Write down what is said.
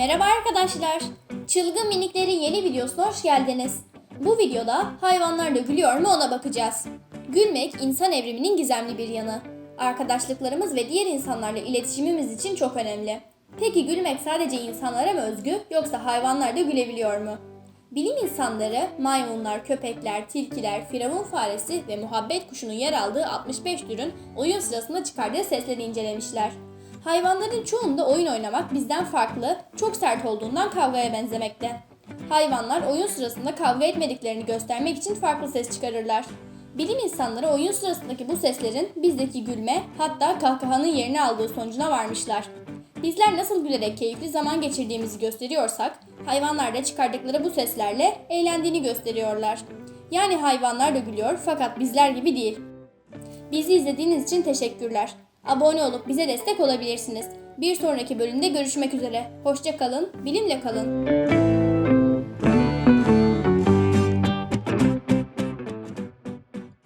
arkadaşlar. Çılgın miniklerin yeni videosuna hoş geldiniz. Bu videoda hayvanlar da gülüyor mu ona bakacağız. Gülmek insan evriminin gizemli bir yanı. Arkadaşlıklarımız ve diğer insanlarla iletişimimiz için çok önemli. Peki gülmek sadece insanlara mı özgü yoksa hayvanlar da gülebiliyor mu? Bilim insanları maymunlar, köpekler, tilkiler, firavun faresi ve muhabbet kuşunun yer aldığı 65 türün oyun sırasında çıkardığı sesleri incelemişler. Hayvanların çoğunda oyun oynamak bizden farklı, çok sert olduğundan kavgaya benzemekte. Hayvanlar oyun sırasında kavga etmediklerini göstermek için farklı ses çıkarırlar. Bilim insanları oyun sırasındaki bu seslerin bizdeki gülme hatta kahkahanın yerini aldığı sonucuna varmışlar. Bizler nasıl gülerek keyifli zaman geçirdiğimizi gösteriyorsak, hayvanlar da çıkardıkları bu seslerle eğlendiğini gösteriyorlar. Yani hayvanlar da gülüyor fakat bizler gibi değil. Bizi izlediğiniz için teşekkürler. Abone olup bize destek olabilirsiniz. Bir sonraki bölümde görüşmek üzere. Hoşça kalın, bilimle kalın.